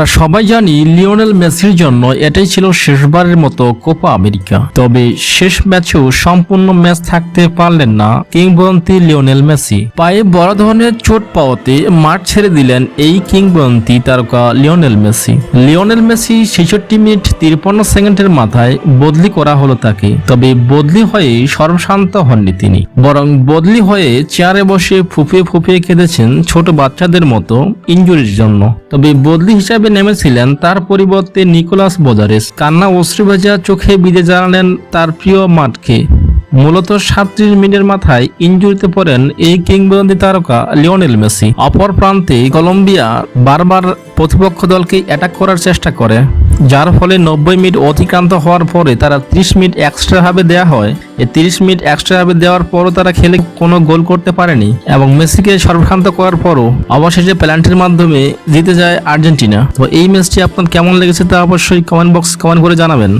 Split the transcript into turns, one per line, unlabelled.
আমরা সবাই জানি লিওনেল মেসির জন্য এটাই ছিল শেষবারের মতো কোপা আমেরিকা। তবে শেষ ম্যাচেও সম্পূর্ণ ম্যাচ থাকতে পারলেন না কিংবদন্তি লিওনেল মেসি। পায়ে বড় ধরনের চোট পাওয়াতে মাঠ ছেড়ে দিলেন এই কিংবদন্তি তারকা লিওনেল মেসি। লিওনেল মেসি ছেষট্টি মিনিট তিরপন্ন সেকেন্ডের মাথায় বদলি করা হলো তাকে। তবে বদলি হয়ে সর্বশান্ত হননি তিনি। বরং বদলি হয়ে চেয়ারে বসে ফুপিয়ে ফুপিয়ে কেঁদেছেন ছোট বাচ্চাদের মতো ইঞ্জুরির জন্য। তবে বদলি হিসাবে নেমেছিলেন, তার পরিবর্তে নিকোলাস বোজারেস কান্না অশ্রুভেজা চোখে বিদে জানালেন তার প্রিয় মাঠকে। মূলত সাতত্রিশ মিনিটের মাথায় ইঞ্জুরিতে পড়েন এই কিংবদন্তি তারকা লিওনেল মেসি। অপর প্রান্তে কলম্বিয়া বারবার প্রতিপক্ষ দলকে অ্যাটাক করার চেষ্টা করে। যার ফলে নব্বই মিনিট অতিক্রান্ত হওয়ার পরে তারা ত্রিশ মিনিট এক্সট্রা ভাবে দেওয়া হয়। এই ত্রিশ মিনিট এক্সট্রা ভাবে দেওয়ার পরও তারা খেলে কোনো গোল করতে পারেনি এবং মেসিকে সর্বক্ষান্ত করার পরও অবশেষে প্যালান্টির মাধ্যমে জিতে যায় আর্জেন্টিনা। তো এই ম্যাচটি আপনার কেমন লেগেছে তা অবশ্যই কমেন্ট বক্স কমেন্ট করে জানাবেন।